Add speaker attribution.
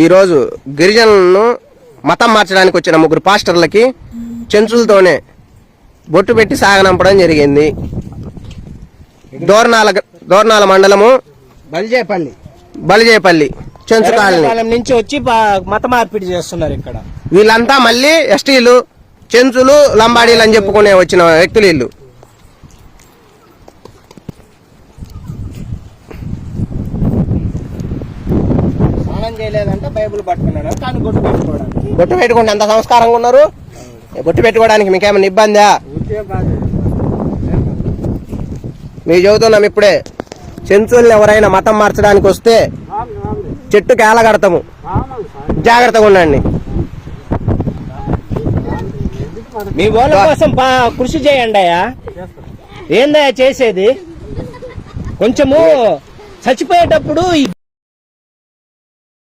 Speaker 1: ఈరోజు గిరిజనులను మతం మార్చడానికి వచ్చిన ముగ్గురు పాస్టర్లకి చెంచులతోనే బొట్టు పెట్టి సాగనంపడం జరిగింది. దోర్నాల దోర్నాల మండలము
Speaker 2: బలిజేపల్లి.
Speaker 1: బలిజేపల్లి చెంచు కాలనీ.
Speaker 2: నుంచి వచ్చి మత మార్పిడి చేస్తున్నారు ఇక్కడ.
Speaker 1: వీళ్ళంతా మళ్ళీ ఎస్టీలు చెంచులు లంబాడీలు అని చెప్పుకునే వచ్చిన వ్యక్తులు వీళ్ళు.
Speaker 2: స్నానం చేయలేదంటే బైబుల్ పట్టుకున్నాడు. కానీ గుడ్డు పెట్టుకోవడానికి.
Speaker 1: బొట్టు పెట్టుకుంటే ఎంత సంస్కారంగా ఉన్నారు? బొట్టు పెట్టుకోవడానికి మీకేమైనా ఇబ్బందా? మీకు చెబుతున్నాం ఇప్పుడే. చెంచుల్ని ఎవరైనా మతం మార్చడానికి వస్తే చెట్టుకి ఏలగడతాము జాగ్రత్తగా ఉండండి.
Speaker 2: మీ వాళ్ళ కోసం కృషి చేయండి అయ్యా. ఏందయ్యా చేసేది? కొంచెము చచ్చిపోయేటప్పుడు ఈ